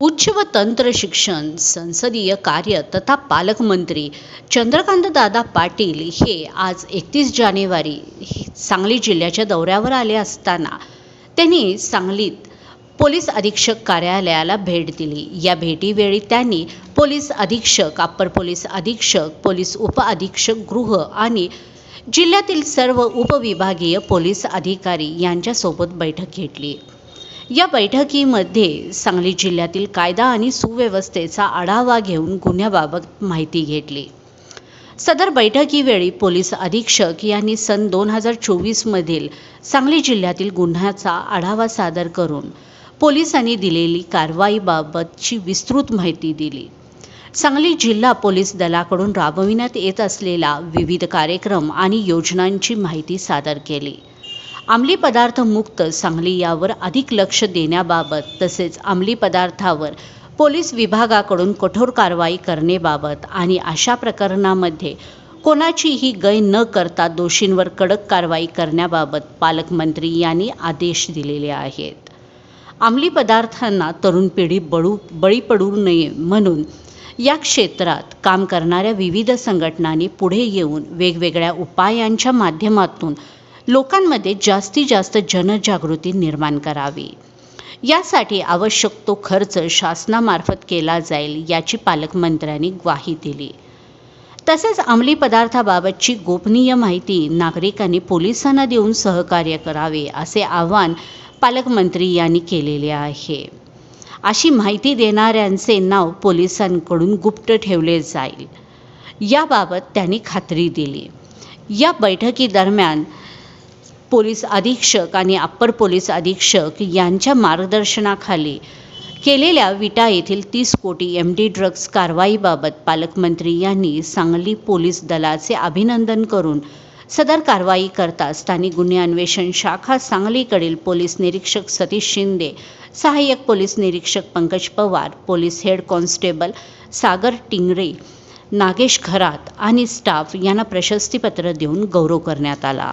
उच्च व तंत्र शिक्षण संसदीय कार्य तथा पालकमंत्री चंद्रकांत दादा पाटील हे आज एकतीस जानेवारी सांगली जिल्ह्याच्या दौऱ्यावर आले असताना त्यांनी सांगलीत पोलीस अधीक्षक कार्यालयाला भेट दिली. या भेटीवेळी त्यांनी पोलीस अधीक्षक अप्पर पोलीस अधीक्षक पोलीस उपअधीक्षक गृह आणि जिल्ह्यातील सर्व उपविभागीय पोलीस अधिकारी यांच्यासोबत बैठक घेतली. या बैठकीमध्ये सांगली जिल्ह्यातील कायदा आणि सुव्यवस्थेचा आढावा घेऊन गुन्ह्याबाबत माहिती घेतली. सदर बैठकीवेळी पोलीस अधीक्षक यांनी सन दोन हजार चोवीसमधील सांगली जिल्ह्यातील गुन्ह्याचा आढावा सादर करून पोलिसांनी दिलेली कारवाईबाबतची विस्तृत माहिती दिली. सांगली जिल्हा पोलीस दलाकडून राबविण्यात येत असलेला विविध कार्यक्रम आणि योजनांची माहिती सादर केली. अंमली पदार्थ मुक्त सांगली यावर अधिक लक्ष देण्याबाबत तसेच अंमली पदार्थावर पोलीस विभागाकडून कठोर कारवाई करणेबाबत आणि अशा प्रकरणामध्ये कोणाचीही गय न करता दोषींवर कडक कारवाई करण्याबाबत पालकमंत्री यांनी आदेश दिलेले आहेत. अंमली पदार्थांना तरुण पिढी बळू बळी पडू नये म्हणून या क्षेत्रात काम करणाऱ्या विविध संघटनांनी पुढे येऊन वेगवेगळ्या उपायांच्या माध्यमातून लोकांमध्ये जास्तीत जास्त जनजागृती निर्माण करावी. यासाठी आवश्यक तो खर्च शासनामार्फत केला जाईल याची पालकमंत्र्यांनी ग्वाही दिली. तसेच अंमली पदार्थाबाबतची गोपनीय माहिती नागरिकांनी पोलिसांना देऊन सहकार्य करावे असे आवाहन पालकमंत्री यांनी केलेले आहे. अशी माहिती देणाऱ्यांचे नाव पोलिसांकडून गुप्त ठेवले जाईल. याबाबत त्यांनी खात्री दिली. या बैठकीदरम्यान पोलीस अधीक्षक आणि अप्पर पोलीस अधीक्षक यांच्या मार्गदर्शनाखाली केलेल्या विटा येथील तीस कोटी एम डी ड्रग्ज कारवाईबाबत पालकमंत्री यांनी सांगली पोलीस दलाचे अभिनंदन करून सदर कारवाई करता स्थानिक गुन्हे अन्वेषण शाखा सांगलीकडील पोलीस निरीक्षक सतीश शिंदे सहाय्यक पोलीस निरीक्षक Pankaj Pawar police head constable Sagar Tingre Nagesh Kharat आणि स्टाफ यांना प्रशस्तीपत्र देऊन गौरव करण्यात आला.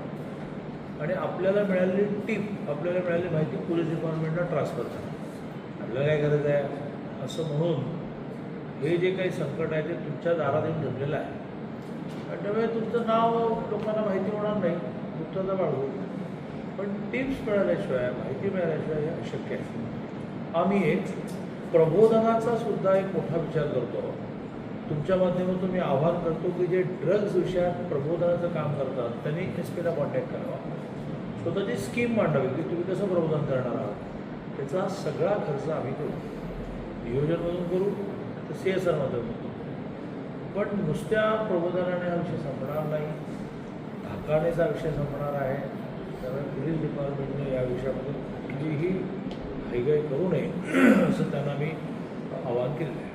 आणि आपल्याला मिळालेली टीप आपल्याला मिळालेली माहिती पोलीस डिपार्टमेंटला ट्रान्सफर करा. आपल्याला काय गरज आहे? असं म्हणून हे जे काही संकट आहे ते तुमच्या दारात येऊन जमलेलं आहे. आणि त्यामुळे तुमचं नाव लोकांना माहिती होणार नाही गुप्तता बाळगू पण टिप्स मिळाल्याशिवाय माहिती मिळाल्याशिवाय हे अशक्य आहे. आम्ही एक प्रबोधनाचा सुद्धा एक मोठा विचार करतो. तुमच्या माध्यमातून मी आवाहन करतो की जे ड्रग्ज विषयात प्रबोधनाचं काम करतात त्यांनी एस पीला कॉन्टॅक्ट करावा. स्वतःची स्कीम मांडावी की तुम्ही कसं प्रबोधन करणार आहात. त्याचा सगळा खर्च आम्ही करू. नियोजनमधून करू तर सी एस आरमधून करू. पण नुसत्या प्रबोधनाने हा विषय संपणार नाही. धाकानेचा विषय संपणार आहे. त्यामुळे पोलीस डिपार्टमेंटने या विषयामध्ये कुठलीही हैगाई करू नये असं त्यांना मी आवाहन केलं आहे.